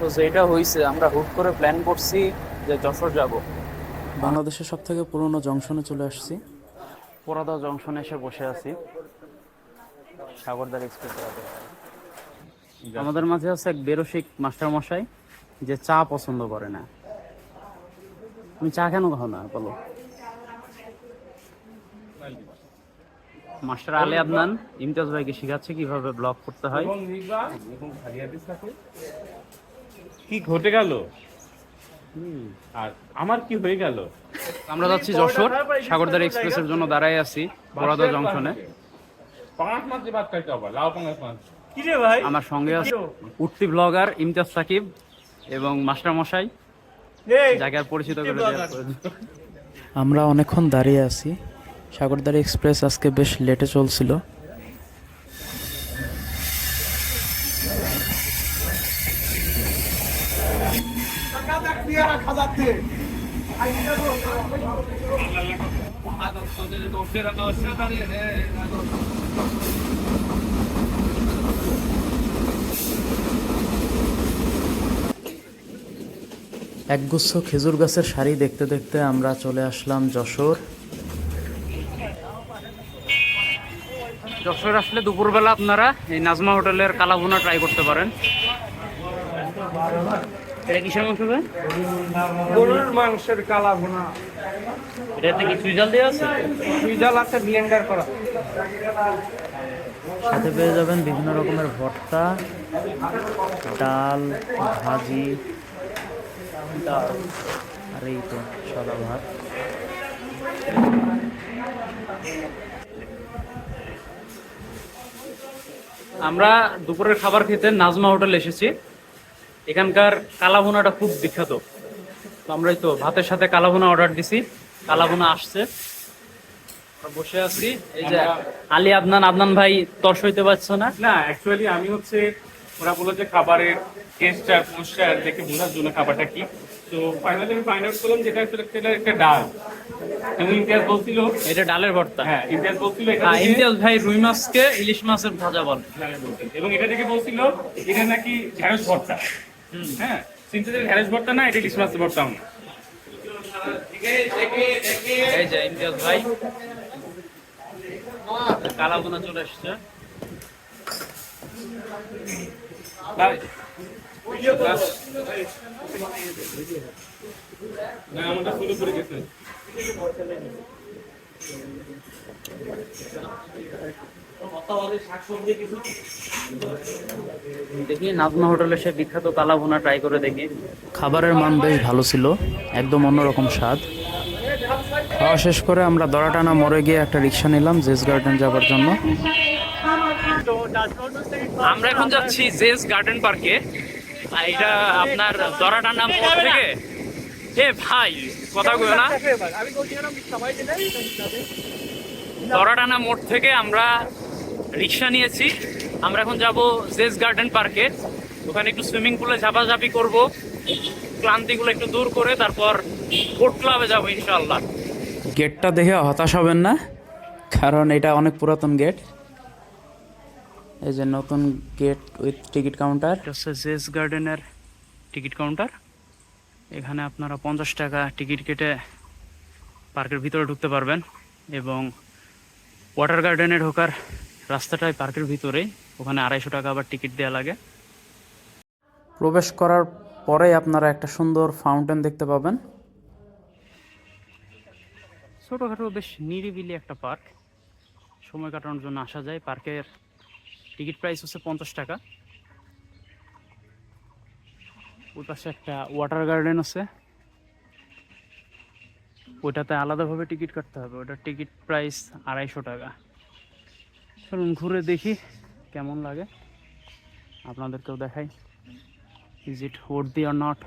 So যেটা হয়েছে আমরা হুট করে প্ল্যান করছি যে যশোর যাব। বাংলাদেশের সব থেকে পুরনো জংশনে চলে আসছি। পোড়াদা জংশনে এসে বসে আছি। সাগরদার এক্সপ্রেস আমাদের মাঝে আছে এক বেরসিক মাস্টার মশাই যে চা পছন্দ করে না। তুমি চা কেন খাও না বলো? মাস্টার আলী আদনান ইমতিয়াজ ভাইকে শেখাচ্ছে কীভাবে ব্লগ করতে হয়। কি ঘটে গেল? আর আমার কি হয়ে গেল? আমরা যাচ্ছি যশোর সাগরদার এক্সপ্রেসের জন্য দাঁড়ায় আছি পোড়াদা জংশনে। পাঁচ মাস যে বাদ খাইতে হবে লাউ পাঙ্গাস মাছ কি রে ভাই? আমার সঙ্গে আছে উঠতি ব্লগার ইমতিয়াজ সাকিব এবং মাস্টার মশাই আর পরিচিত করে আমরা অনেকক্ষণ দাঁড়িয়ে আছি। সাগরদারি এক্সপ্রেস আজকে বেশ লেটে চলছিল। একগুচ্ছ খেজুর গাছের শাড়ি দেখতে দেখতে আমরা চলে আসলাম যশোর। যশোর আসলে দুপুরবেলা আপনারা এই নাজমা হোটেলের কালাভুনা ট্রাই করতে পারেন। এটা কিসের মাংস ভাই? গরুর মাংসের কালা ভুনা। এটাতে কি সুইজাল দেওয়া আছে? সুইজাল আছে ব্লেন্ডার করা। সাথে পেয়ে যাবেন বিভিন্ন রকমের ভর্তা ডাল ভাজি। আর এই তো সাদা ভাত। আমরা দুপুরের খাবার খেতে নাজমা হোটেল এসেছি। এখানকার কালাভুনাটা খুব বিখ্যাত। তো আমরাই তো ভাতের সাথে কালাভুনা অর্ডার দিছি। কালাভুনা আসছে। বসে আছি। এই যে আলী আদনান আদনান ভাই তর্স হইতে পারছ না। না অ্যাকচুয়ালি আমি হচ্ছে ওরা বলল যে খাবারের টেস্টটা পোস্টার দেখে বোঝার জন্য খাবারটা কি। তো ফাইনালি আমি ফাইন্ড আউট করলাম যেটা আসলে একটা- একটা ডাল। এবং ইমতিয়াজ বলছিল এটা ডালের ভর্তা। হ্যাঁ ইমতিয়াজ বলছিল এটা হ্যাঁ, ইমতিয়াজ ভাই রুই মাছকে ইলিশ মাছের ভাজা বলে। এবং এটা থেকে বলছিল এটা নাকি ঢেঁড়স ভর্তা। হ্যাঁ সিনথেটিক ঢেঁড়স ভর্তা না এটা ইলিশ মাছের ভর্তা না এই যে ইমতিয়াজ ভাই। কালাভুনা চলে এসছে ভাই না আমারটা ফুলে পড়ে গেছে। দেখি নাজমা হোটেলে সে বিখ্যাত কালাভুনা ট্রাই করে দেখি। খাবারের মান বেশ ভালো ছিল একদম অন্যরকম স্বাদ। খাওয়া শেষ করে আমরা দড়াটানা মোড়ে গিয়ে একটা রিক্সা নিলাম জেস গার্ডেন যাওয়ার জন্য। আমরা এখন যাচ্ছি জেস গার্ডেন পার্কে। আর এটা আপনার দরাটানা মোড় থেকে এ ভাই কথা কইও না। দরাটানা মোড় থেকে আমরা রিক্সা নিয়েছি। আমরা এখন যাব জেস গার্ডেন পার্কে। ওখানে একটু সুইমিং পুলে ঝাপাঝাপি করব। ক্লান্তিগুলো একটু দূর করে তারপর বোট ক্লাবে যাব ইনশাআল্লাহ। গেটটা দেখে হতাশ হবেন না কারণ এটা অনেক পুরাতন গেট। এই যে নতুন gate with ticket counter. Jess গার্ডেনের টিকিট কাউন্টার। এখানে আপনারা পঞ্চাশ টাকা টিকিট কেটে পার্কের ভিতরে ঢুকতে পারবেন এবং ওয়াটার গার্ডেনে ঢোকার রাস্তাটাই পার্কের ভিতরেই ওখানে আড়াইশো টাকা আবার টিকিট দেওয়া লাগে। প্রবেশ করার পরেই আপনারা একটা সুন্দর ফাউন্টেন দেখতে পাবেন। ছোটোখাটো বেশ নিরিবিলি একটা পার্ক। সময় কাটানোর জন্য আসা যায়। পার্কের টিকিট প্রাইস হচ্ছে পঞ্চাশ টাকা। ওই পাশে একটা ওয়াটার গার্ডেন আছে। ওইটাতে আলাদাভাবে টিকিট কাটতে হবে। ওটার টিকিট প্রাইস আড়াইশো টাকা। চলুন ঘুরে দেখি কেমন লাগে। আপনাদেরকেও দেখাই। Is it the or not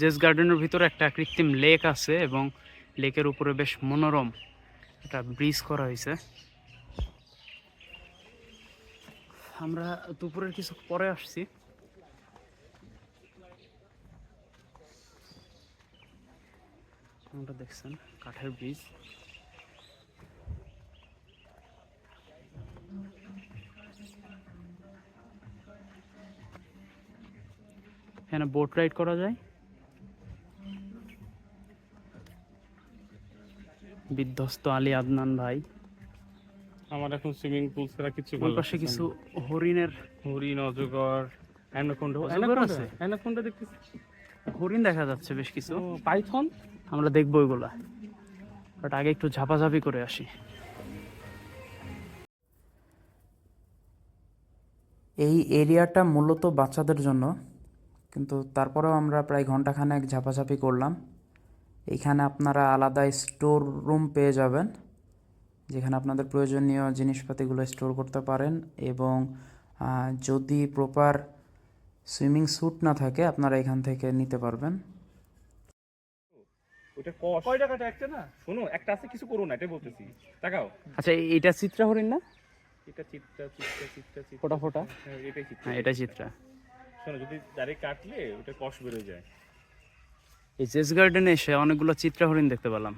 Jess গার্ডেনের ভিতরে একটা কৃত্রিম লেক আছে এবং লেকের উপরে বেশ মনোরম একটা ব্রিজ করা হয়েছে। আমরা দুপুরের কিছু পরে আসছি। আমরা দেখছেন কাঠের ব্রিজ এখানে বোট রাইড করা যায়। বিধ্বস্ত আলী আদনান ভাই। আমার এখন সুইমিং পুল ছাড়া কিছু ওই ভালো পাশে কিছু হরিণের হরিণ অজগর অ্যানাকোন্ডা অ্যানাকোন্ডা আছে? অ্যানাকোন্ডা দেখতেছি। হরিণ দেখা যাচ্ছে বেশ কিছু। পাইথন? আমরা দেখব ওইগুলা। বাট আগে একটু ঝাপাঝাপি করে আসি। এই এরিয়াটা মূলত বাচ্চাদের জন্য কিন্তু তারপরেও আমরা প্রায় ঘন্টাখানেক ঝাপাঝাপি করলাম। এইখানে আপনারা আলাদা স্টোর রুম পেয়ে যাবেন যেখানে আপনাদের প্রয়োজনীয় জিনিসপাতিগুলো স্টোর করতে পারেন এবং যদি প্রপার সুইমিং স্যুট না থাকে আপনারা এখান থেকে নিতে পারবেন। ওটা কস কয় টাকা একটা না? শোনো একটা আছে কিছু করো না এটাই বলতেছি। তাকাও। আচ্ছা এইটা চিত্রা হরিণ না? এটা চিত্তা চিত্তা চিত্তা ফোটা ফোটা? হ্যাঁ, এটাই চিত্তা হ্যাঁ এটা চিত্রা। এই জেস গার্ডেনে এসে অনেকগুলো চিত্রা হরিণ দেখতে পেলাম।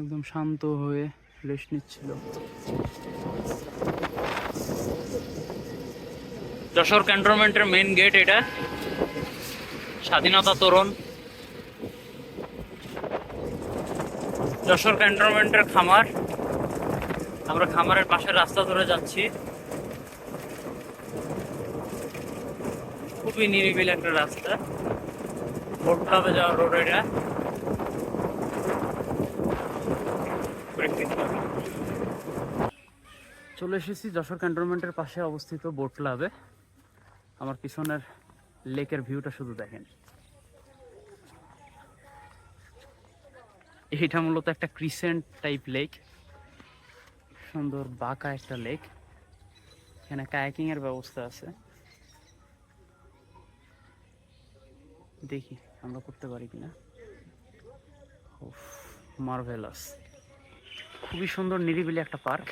একদম শান্ত হয়ে রেস্ট নিচ্ছিল। যশোর ক্যান্টনমেন্টের মেইন গেট এটা। স্বাধীনতা তোরণ। যশোর ক্যান্টনমেন্টের খামার। আমরা খামারের পাশের রাস্তা ধরে যাচ্ছি। খুবই নিরিবিলি একটা রাস্তা। বোট ক্লাবে যাওয়ার রোড এটা। চলে এসেছি যশোর ক্যান্টনমেন্টের পাশে অবস্থিত বোট ক্লাবে। আমার পিছনের লেকের ভিউটা শুধু দেখেন। এইটা মূলত একটা ক্রিসেন্ট টাইপ লেক। সুন্দর বাঁকা একটা লেক। এখানে কায়াকিংয়ের ব্যবস্থা আছে। দেখি আমরা করতে পারি কিনা। মার্ভেলাস খুবই সুন্দর নিরিবিলি একটা পার্ক।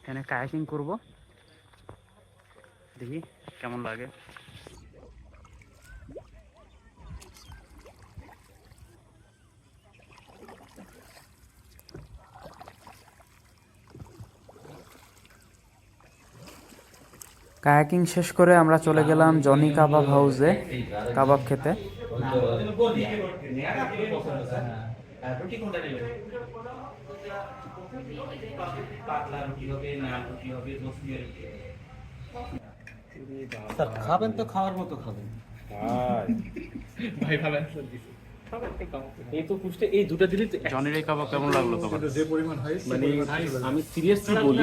এখানে কায়াকিং করব। দেখি কেমন লাগে। কায়াকিং শেষ করে আমরা চলে গেলাম জনি কাবাব হাউসে কাবাব খেতে। খাবেন তো খাওয়ার মতো খাবেন। ভাই দিছে এই তো কুষ্টে এই দুটা দিলে তো এই কাবাব কেমন লাগল তোমার মানে আমি সিরিয়াসলি বলি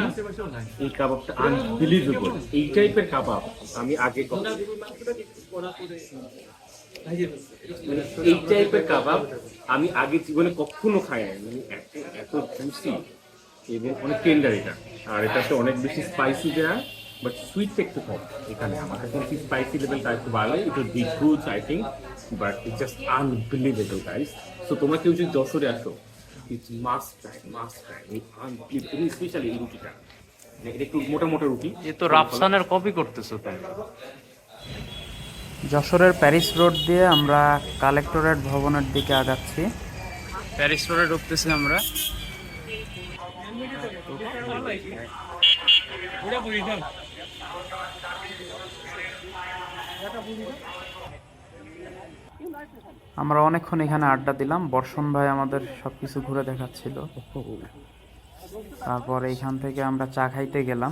এই কাবাবটা আনবিলিভেবল এই টাইপের কাবাব আমি আগে কখনো- মানে এই টাইপের কাবাব আমি আগে জীবনে কখনো খাই নাই। মানে এত এত জুসি এবং অনেক টেন্ডার এটা। আর এটাতে অনেক বেশি স্পাইসি দেয়া বাট সুইটটা একটু কম এখানে আমার কাছে স্পাইসি লেভেলটা একটু বাড়লে একটু big good I think but it just unbelievable guys so তোমরা কেউ যদি যশোরে আসো it's must try must try এই আনবিলিভেবল স্পেশালি এই রুটিটা। মানে একটু মোটা মোটা রুটি। এ তো রাফসানের কপি করতেছো তুমি যশোরের প্যারিস রোড দিয়ে আমরা কালেক্টরেট ভবনের দিকে আগাচ্ছি। প্যারিস রোডে ঢুকতেছি আমরা। আমরা অনেকক্ষণ এখানে আড্ডা দিলাম। বর্ষণ ভাই আমাদের সবকিছু ঘুরে দেখাচ্ছিল। তারপর এইখান থেকে আমরা চা খাইতে গেলাম।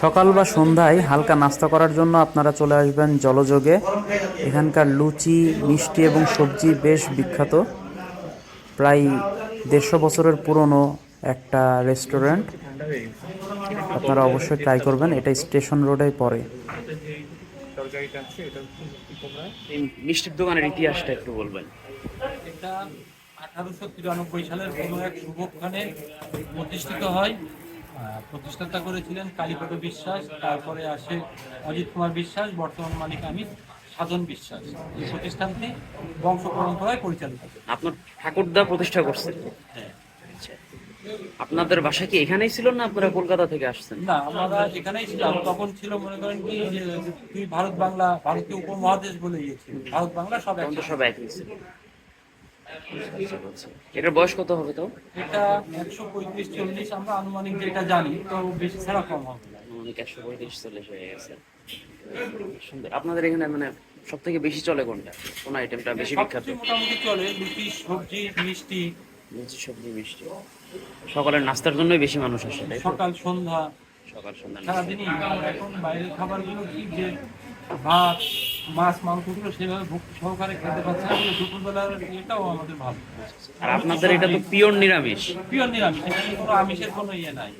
সকাল বা সন্ধ্যায় হালকা নাস্তা করার জন্য আপনারা চলে আসবেন জলযোগে। এখানকার লুচি মিষ্টি এবং সবজি বেশ বিখ্যাত। প্রায় দেড়শো বছরের পুরনো একটা রেস্টুরেন্ট। আপনারা অবশ্যই ট্রাই করবেন এটা স্টেশন রোডে পড়ে। মিষ্টির দোকানের ইতিহাসটা একটু বলবেন। এটা আঠারোশো তিরানব্বই সালের কোনো এক শুভক্ষণে প্রতিষ্ঠিত হয়। প্রতিষ্ঠাতা করেছিলেন কালীপদ বিশ্বাস তারপরে আসে অজিত কুমার বিশ্বাস বর্তমান মালিক আমি সাধন বিশ্বাস। এই প্রতিষ্ঠানটি বংশ পরম্পরায় পরিচালিত। আপনার ঠাকুরদা প্রতিষ্ঠা করছেন? হ্যাঁ। আচ্ছা। আপনাদের বাসা কি এখানেই ছিল না আপনারা কলকাতা থেকে আসছেন? না আমরা এখানেই ছিলাম তখন ছিল মনে করেন কি ভারত বাংলা ভারতীয় উপমহাদেশ বলে ইয়েছিল ভারত বাংলা সব তখন সব একই ছিল। এটার বয়স কত হবে তো এটা একশো পঁয়ত্রিশ চল্লিশ আমরা আনুমানিক যেটা জানি তো বেশি ছাড়া কম হবে না। অনেক একশো পঁয়ত্রিশ চল্লিশ হয়ে গেছে। সুন্দর। আপনাদের এখানে মানে সব থেকে বেশি চলে কোনটা? কোন আইটেমটা বেশি বিখ্যাত? মোটামুটি চলে লুচি সবজি মিষ্টি। মিষ্টি সবজি মিষ্টি। সকালের নাস্তার জন্যই বেশি মানুষ আসে সকাল সন্ধ্যা। সকাল সন্ধ্যা। সারাদিনই এখন বাইরের খাবারগুলো কি যে ভাত মাছ মাংসগুলো সেভাবে ভক্তি সহকারে খেতে পারছে না। দুপুরবেলার এটাও আমাদের ভালো। আর আপনাদের এটা তো পিওর নিরামিষ। পিওর নিরামিষ এখানে কোনো আমিষের কোনো ইয়ে নাই।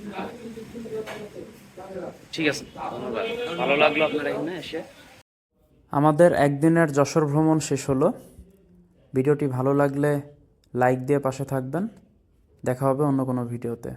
ঠিক আছে ধন্যবাদ। ভালো লাগল আপনার এখানে এসে। আমাদের একদিনের যশোর ভ্রমণ শেষ হলো। ভিডিওটি ভালো লাগলে লাইক দিয়ে পাশে থাকবেন। দেখা হবে অন্য কোনো ভিডিওতে।